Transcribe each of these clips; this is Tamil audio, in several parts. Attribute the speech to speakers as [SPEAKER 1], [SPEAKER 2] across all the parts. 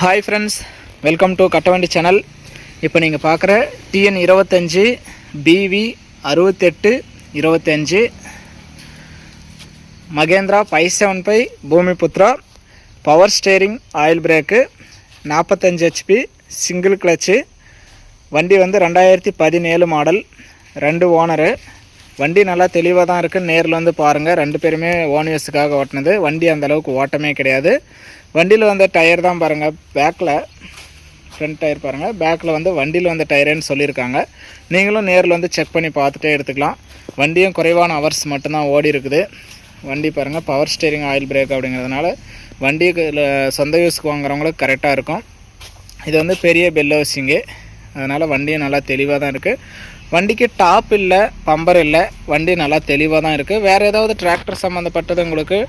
[SPEAKER 1] Hi friends welcome to Kattavandi channel இப்போ நீங்கள் பார்க்குற டிஎன் இருபத்தஞ்சி பிவி அறுபத்தெட்டு இருபத்தஞ்சி Mahindra five seven five Bhoomiputra power steering oil brake நாற்பத்தஞ்சு ஹெச்பி சிங்கிள் கிளச்சு வண்டி வந்து ரெண்டாயிரத்தி பதினேழு மாடல் ரெண்டு ஓனரு வண்டி நல்லா தெளிவாக தான் இருக்குது நேரில் வந்து பாருங்கள் ரெண்டு பேருமே ஓனியஸுக்காக ஓட்டினது. வண்டி அந்த அளவுக்கு ஓட்டமே கிடையாது. வண்டியில் வந்த டயர் தான் பாருங்கள் பேக்கில் ஃப்ரண்ட் டயர் பாருங்கள் பேக்கில் வந்து வண்டியில் வந்த டயருன்னு சொல்லியிருக்காங்க. நீங்களும் நேரில் வந்து செக் பண்ணி பார்த்துட்டே எடுத்துக்கலாம். வண்டியும் குறைவான ஹவர்ஸ் மட்டும்தான் ஓடி இருக்குது. வண்டி பாருங்கள் பவர் ஸ்டேரிங் ஆயில் பிரேக் அப்படிங்கிறதுனால வண்டிக்கு சொந்த யூஸ்க்கு வாங்குறவங்களுக்கு கரெக்டாக இருக்கும். இது வந்து பெரிய பெல் ஹவுசிங்கு அதனால் வண்டியும் நல்லா தெளிவாக தான் இருக்குது வண்டிக்கு டாப் இல்லை பம்பர் இல்லை வண்டி நல்லா தெளிவாக தான் இருக்குது வேறு ஏதாவது டிராக்டர் சம்மந்தப்பட்டது உங்களுக்கு?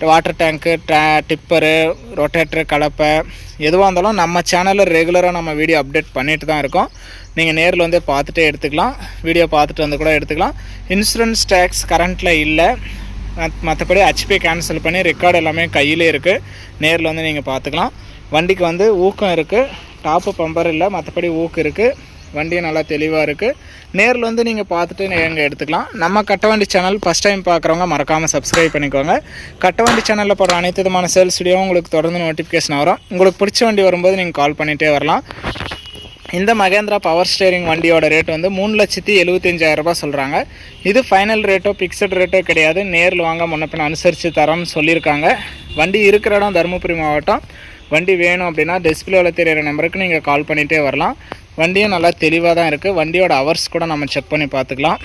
[SPEAKER 1] வாட்டர் டேங்க்கு டே டிப்பரு ரொட்டேட்டரு கலப்பை எதுவாக இருந்தாலும் நம்ம சேனலில் ரெகுலராக நம்ம வீடியோ அப்டேட் பண்ணிட்டு தான் இருக்கோம். நீங்கள் நேரில் வந்து பார்த்துட்டே எடுத்துக்கலாம். வீடியோ பார்த்துட்டு வந்து கூட எடுத்துக்கலாம். இன்சூரன்ஸ் டேக்ஸ் கரண்ட்டில் இல்லை. மத்- மற்றபடி ஹெச்பி கேன்சல் பண்ணி ரெக்கார்டு எல்லாமே கையிலே இருக்குது நேரில் வந்து நீங்கள் பார்த்துக்கலாம். வண்டிக்கு வந்து ஊக்கம் இருக்குது டாப்பு பம்பர் இல்லை மற்றபடி ஊக்கு இருக்குது வண்டியும் நல்லா தெளிவாக இருக்குது நேரில் வந்து நீங்கள் பார்த்துட்டு எங்கே எடுத்துக்கலாம். நம்ம கட்டவண்டி சேனல் ஃபஸ்ட் டைம் பார்க்குறவங்க மறக்காமல் சப்ஸ்கிரைப் பண்ணிக்கோங்க. கட்டவண்டி சேனலில் போடுற அனைத்து விதமான சேல்ஸ் வீடியோவும் உங்களுக்கு தொடர்ந்து நோட்டிஃபிகேஷன் வரும். உங்களுக்கு பிடிச்ச வண்டி வரும்போது நீங்கள் கால் பண்ணிகிட்டே வரலாம். இந்த மகேந்திரா பவர் ஸ்டேரிங் வண்டியோட ரேட் வந்து மூணு லட்சத்தி எழுபத்தஞ்சாயிரம் ரூபாய் சொல்கிறாங்க இது ஃபைனல் ரேட்டோ ஃபிக்ஸட் ரேட்டோ கிடையாது. நேரில் வாங்க முன்னப்பின் பின்ன அனுசரித்து தரோம்னு சொல்லியிருக்காங்க. வண்டி இருக்கிற இடம் தருமபுரி மாவட்டம். வண்டி வேணும் அப்படின்னா டிஸ்பிளேவில் தெரியிற நம்பருக்கு நீங்கள் கால் பண்ணிகிட்டே வரலாம். வண்டியும் நல்லா தெளிவாக தான் இருக்குது வண்டியோட ஹவர்ஸ் கூட நம்ம செக் பண்ணி பார்த்துக்கலாம்.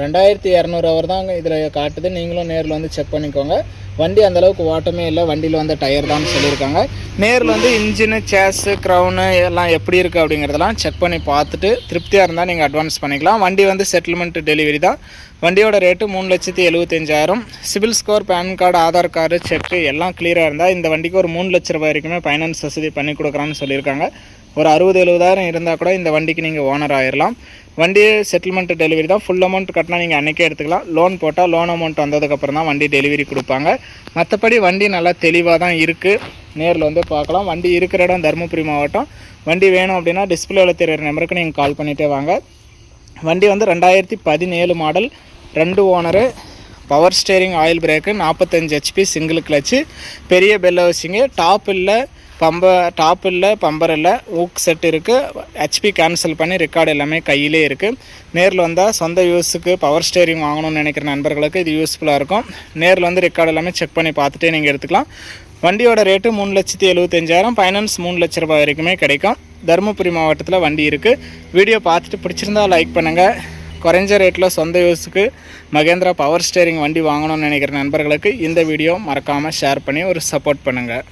[SPEAKER 1] ரெண்டாயிரத்தி இரநூறு அவர் தான் இதில் காட்டுது. நீங்களும் நேரில் வந்து செக் பண்ணிக்கோங்க. வண்டி அந்தளவுக்கு ஓட்டமே இல்லை. வண்டியில் வந்து டயர் தான் சொல்லியிருக்காங்க. நேரில் வந்து இன்ஜினு சேஸு க்ரௌனு எல்லாம் எப்படி இருக்குது அப்படிங்கிறதெல்லாம் செக் பண்ணி பார்த்துட்டு திருப்தியாக இருந்தால் நீங்கள் அட்வான்ஸ் பண்ணிக்கலாம். வண்டி வந்து செட்டில்மெண்ட் டெலிவரி தான். வண்டியோட ரேட்டு மூணு லட்சத்தி எழுபத்தஞ்சாயிரம் CIBIL score PAN card Aadhaar card cheque எல்லாம் கிளியராக இருந்தால் இந்த வண்டிக்கு ஒரு மூணு லட்ச ரூபாய் வரைக்குமே ஃபைனான்ஸ் வசதி பண்ணி கொடுக்குறான்னு சொல்லியிருக்காங்க. ஒரு அறுபது எழுபதாயிரம் இருந்தால் கூட இந்த வண்டிக்கு நீங்கள் ஓனர் ஆயிடலாம் வண்டி செட்டில்மெண்ட் டெலிவரி தான். ஃபுல் அமௌண்ட் கட்டினா நீங்கள் அன்றைக்கே எடுத்துக்கலாம். லோன் போட்டால் லோன் அமௌண்ட் வந்ததுக்கப்புறம் தான் வண்டி டெலிவரி கொடுப்பாங்க. மற்றபடி வண்டி நல்லா தெளிவாக தான் இருக்குது நேரில் வந்து பார்க்கலாம். வண்டி இருக்கிற இடம் தருமபுரி மாவட்டம். வண்டி வேணும் அப்படின்னா டிஸ்பிளேவில் தெரியுற நம்பருக்கு நீங்கள் கால் பண்ணிகிட்டே வாங்க. வண்டி வந்து ரெண்டாயிரத்தி பதினேழு மாடல் ரெண்டு owner power steering oil brake நாற்பத்தஞ்சு ஹெச்பி சிங்கிள் கிளச்சு பெரிய பெல் ஹவுசிங்கு டாப் இல்லை பம்ப டாப் இல்லை பம்பர் இல்லை ஊக் செட் இருக்குது ஹெச்பி கேன்சல் பண்ணி ரெக்கார்டு எல்லாமே கையிலே இருக்குது நேரில் வந்தால் சொந்த யூஸுக்கு பவர் ஸ்டேரிங் வாங்கணும்னு நினைக்கிற நண்பர்களுக்கு இது யூஸ்ஃபுல்லாக இருக்கும். நேரில் வந்து ரெக்கார்டு எல்லாமே செக் பண்ணி பார்த்துட்டே நீங்கள் எடுத்துக்கலாம். வண்டியோட ரேட்டு மூணு லட்சத்தி எழுபத்தஞ்சாயிரம் ஃபைனான்ஸ் மூணு லட்ச ரூபாய் வரைக்குமே கிடைக்கும். தருமபுரி மாவட்டத்தில் வண்டி இருக்குது வீடியோ பார்த்துட்டு பிடிச்சிருந்தா லைக் பண்ணுங்கள் குறைஞ்ச ரேட்டில் சொந்த யூஸுக்கு மகேந்திரா பவர் ஸ்டேரிங் வண்டி வாங்கணும்னு நினைக்கிற நண்பர்களுக்கு இந்த வீடியோ மறக்காமல் ஷேர் பண்ணி ஒரு சப்போர்ட் பண்ணுங்கள்